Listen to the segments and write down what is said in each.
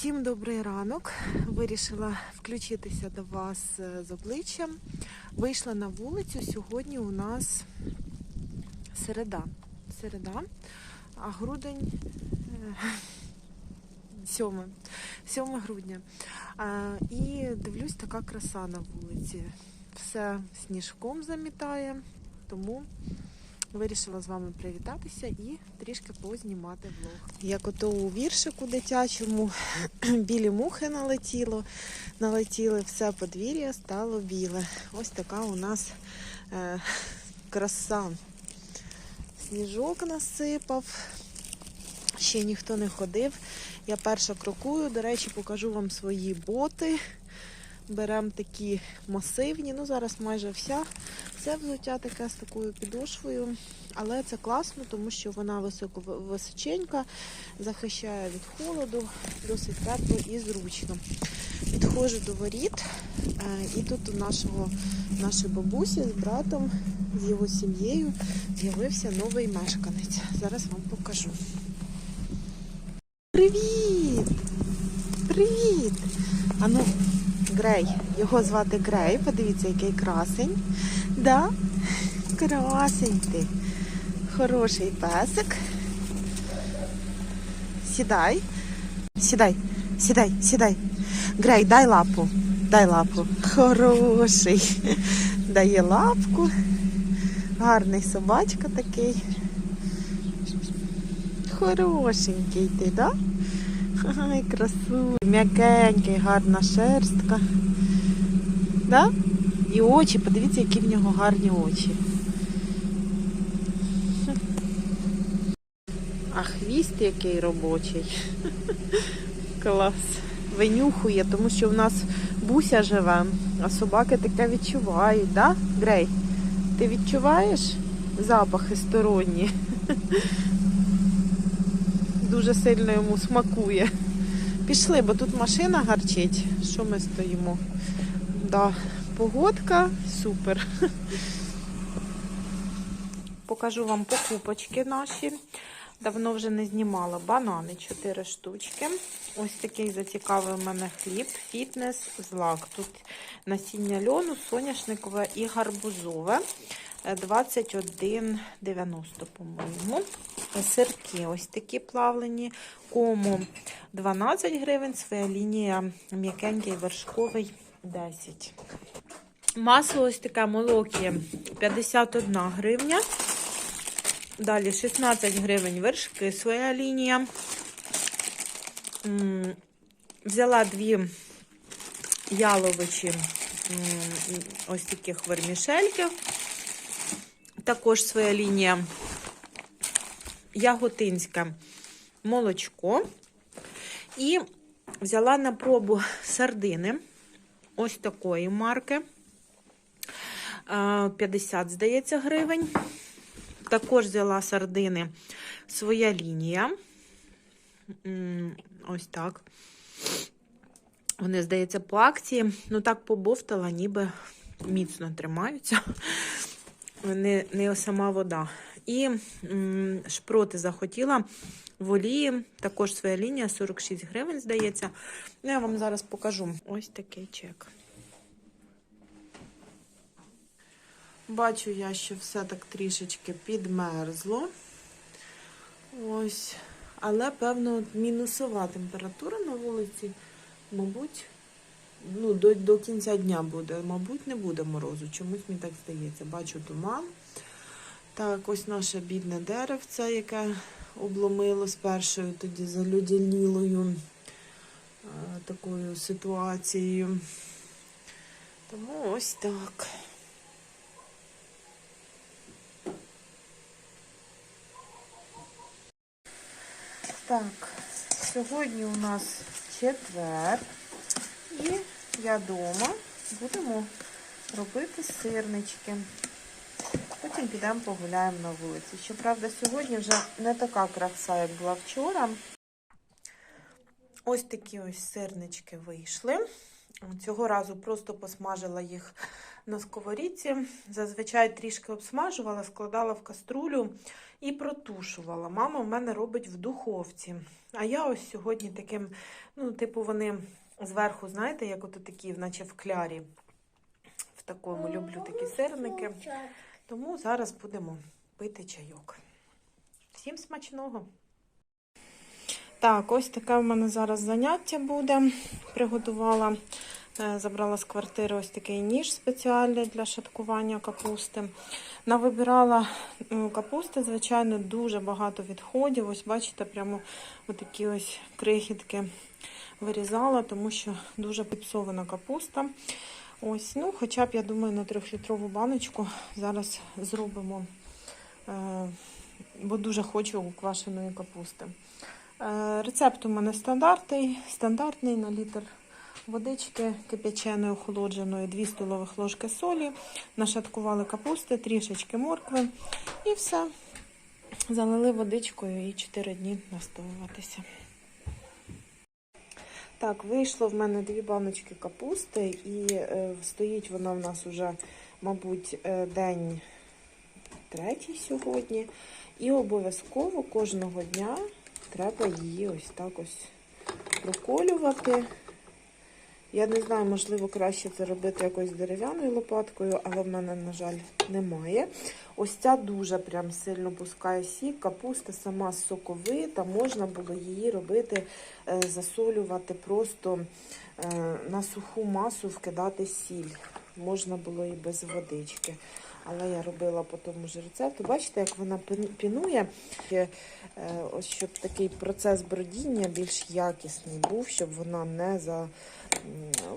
Всім добрий ранок. Вирішила включитися до вас е, з обличчям. Вийшла на вулицю. Сьогодні у нас середа. Середа, а грудень е, 7, 7 грудня. І дивлюсь, така краса на вулиці. Все сніжком замітає, тому вирішила з вами привітатися і трішки познімати влог. Як ото у віршику дитячому білі мухи налетіло, налетіли, все подвір'я стало біле. Ось така у нас е, краса. Сніжок насипав, ще ніхто не ходив. Я перша крокую. До речі, покажу вам свої боти. Беремо такі масивні. Ну, зараз майже вся. Все взуття таке з такою підошвою. Але це класно, тому що вона високо височенька, захищає від холоду, досить тепло і зручно. Підходжу до воріт, е, і тут у нашого, нашої бабусі з братом, з його сім'єю з'явився новий мешканець. Зараз вам покажу. Привіт! Привіт! Ану, Грей. Його звати Грей. Подивіться, який красень. Да? Красень ти. Хороший песик. Сідай. Сідай, сідай, сідай. Грей, дай лапу. Дай лапу. Хороший. Дає лапку. Гарний собачка такий. Хорошенький ти, да? Ай, красу. М'якенький, гарна шерстка. Да? І очі, подивіться, які в нього гарні очі. А хвіст який робочий. Клас. Винюхує, тому що в нас буся живе, а собаки таке відчувають, да? Грей? Ти відчуваєш запахи сторонні? Дуже сильно йому смакує. Пішли, бо тут машина гарчить. Що ми стоїмо? Да, погодка супер. Покажу вам покупочки наші. Давно вже не знімала. Банани 4 штучки. Ось такий зацікавив мене хліб, фітнес, злак. Тут насіння льону, соняшникове і гарбузове. Е, 21,90, по-моєму. Сирки ось такі плавлені. Кому 12 гривень, своя лінія м'якенький вершковий 10. Масло ось таке молокі 51 гривня. Далі 16 гривень вершки, своя лінія. Взяла дві яловичі ось таких вермішельків. Також своя лінія яготинське молочко. І взяла на пробу сардини ось такої марки. Е, 50, здається, гривень. Також взяла сардини своя лінія. Ось так. Вони, здається, по акції. Ну, так побовтала, ніби міцно тримаються. Не, не сама вода. І шпроти захотіла в олії. Також своя лінія 46 гривень, здається. Ну, Я вам зараз покажу. Ось такий чек. Бачу я, що все так трішечки підмерзло. Ось. Але, певно, мінусова температура на вулиці, мабуть, ну, до, до кінця дня буде. Мабуть, не буде морозу. Чомусь мені так здається. Бачу туман. Так, ось наше бідне деревце, яке обломило з першою тоді залюдянілою е, такою ситуацією. Тому ось так. Так, сьогодні у нас четвер, і я вдома будемо робити сирнички. Потім підемо погуляємо на вулиці. Щоправда, сьогодні вже не така краса, як була вчора. Ось такі ось сирнички вийшли. Цього разу просто посмажила їх на сковорідці. Зазвичай трішки обсмажувала, складала в каструлю і протушувала. Мама в мене робить в духовці. А я ось сьогодні таким, ну, типу, вони зверху, знаєте, як ото такі, наче в клярі. В такому люблю такі сирники. Тому зараз будемо пити чайок. Всім смачного! Так, ось таке в мене зараз заняття буде. Приготувала, е, забрала з квартири ось такий ніж спеціальний для шаткування капусти. Навибирала капусти, звичайно, дуже багато відходів. Ось бачите, прямо отакі ось крихітки вирізала, тому що дуже підпсована капуста. Ось, ну, хоча б, я думаю, на трьохлітрову баночку зараз зробимо, е, бо дуже хочу квашеної капусти. Е, Рецепт у мене стандартний, стандартний на літр водички кипяченої охолодженої, 2 столових ложки солі, нашаткували капусти, трішечки моркви і все. Залили водичкою і 4 дні настоюватися. Так, вийшло в мене дві баночки капусти, і е, стоїть вона в нас уже, мабуть, е, день третій сьогодні. І обов'язково кожного дня треба її ось так ось проколювати. Я не знаю, можливо, краще це робити якось дерев'яною лопаткою, але в мене, на жаль, немає. Ось ця дуже прям сильно пускає сік. Капуста сама соковита, можна було її робити, е, засолювати просто е, на суху масу, вкидати сіль. Можна було і без водички. Але я робила по тому ж рецепту. Бачите, як вона пінує, Е, ось щоб такий процес бродіння більш якісний був, щоб вона не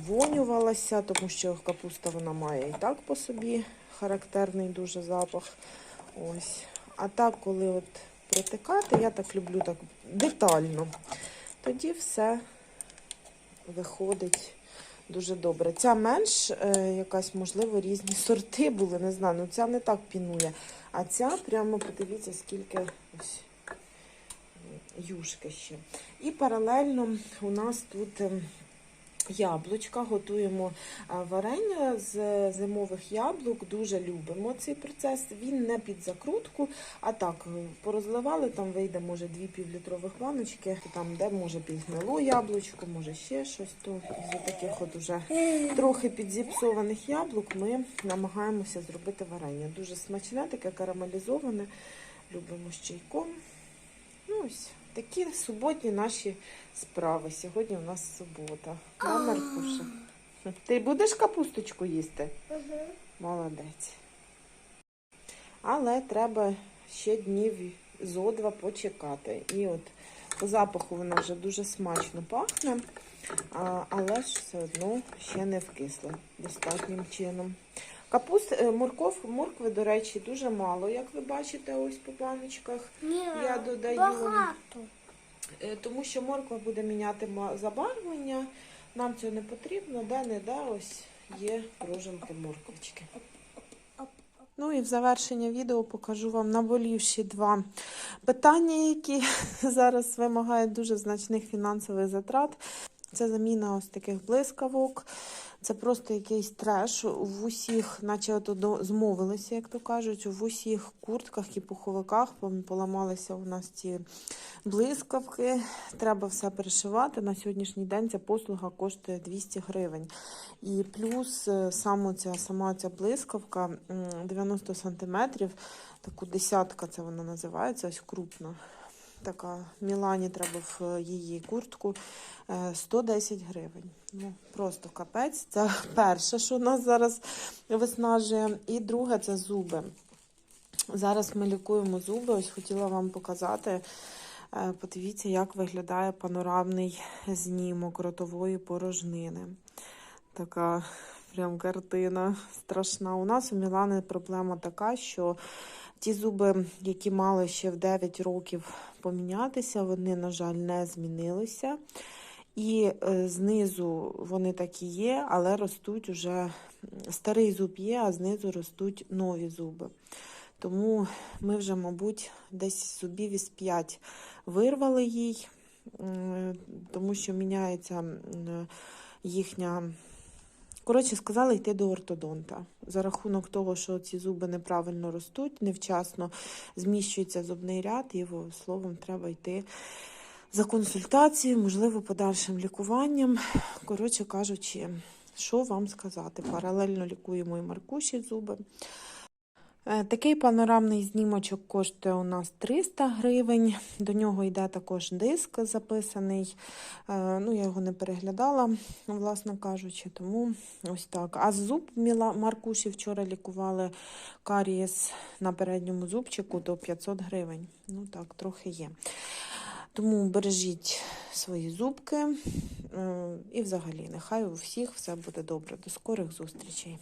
завонювалася, тому що капуста вона має і так по собі характерний дуже запах. Ось. А так, коли от протикати, я так люблю так детально, тоді все виходить дуже добре. Ця менш е, якась, можливо, різні сорти були, не знаю. Ну ця не так пінує. А ця прямо подивіться, скільки ось юшки ще. І паралельно у нас тут ем, яблучка. Готуємо варення з зимових яблук. Дуже любимо цей процес. Він не під закрутку, а так е, порозливали, там вийде, може, дві півлітрових баночки, там, де може підгнило яблучко, може ще щось. То із таких от уже трохи підзіпсованих яблук ми намагаємося зробити варення. Дуже смачне, таке карамелізоване. Любимо з чайком. Ну ось такі суботні наші справи. Сьогодні у нас субота. Да, Маркуша? Ти будеш капусточку їсти? Молодець. Але треба ще днів зо два почекати. І от по запаху вона вже дуже смачно пахне, але ж все одно ще не вкисла достатнім чином. Капуст, е, морков, моркви, до речі, дуже мало, як ви бачите, ось по баночках. Ні, Я додаю. багато. Е, Тому що морква буде міняти забарвлення. Нам цього не потрібно, де-не-де ось є прожилки морквочки. Ну і в завершення відео покажу вам наболівші два питання, які зараз вимагають дуже значних фінансових затрат. Це заміна ось таких блискавок. Це просто якийсь треш. В усіх, наче от змовилися, як то кажуть, в усіх куртках і пуховиках поламалися у нас ці блискавки. Треба все перешивати. На сьогоднішній день ця послуга коштує 200 гривень. І плюс е, саме ця, сама ця блискавка 90 сантиметрів, таку десятка це вона називається, ось крупна. Така Мілані треба в е, її куртку е, 110 гривень. Ну, просто капець. Це перше, що нас зараз виснажує. І друге це зуби. Зараз ми лікуємо зуби. Ось хотіла вам показати. Е, Подивіться, як виглядає панорамний знімок ротової порожнини. Така прям картина страшна. У нас у Мілани проблема така, що ті зуби, які мали ще в 9 років помінятися, вони, на жаль, не змінилися. І е, знизу вони такі є, але ростуть уже старий зуб є, а знизу ростуть нові зуби. Тому ми вже, мабуть, десь зубів із 5 вирвали їй, м, тому що міняється м, їхня Коротше, сказали йти до ортодонта. За рахунок того, що ці зуби неправильно ростуть, невчасно зміщується зубний ряд, і словом, треба йти за консультацією, можливо, подальшим лікуванням. Коротше кажучи, що вам сказати? Паралельно лікуємо і Маркуші зуби. Е, Такий панорамний знімочок коштує у нас 300 гривень. До нього йде також диск записаний. Е, Ну, я його не переглядала, власне кажучи, тому ось так. А зуб Міла Маркуші вчора лікували карієс на передньому зубчику до 500 гривень. Ну так, трохи є. Тому бережіть свої зубки е, і взагалі нехай у всіх все буде добре. До скорих зустрічей.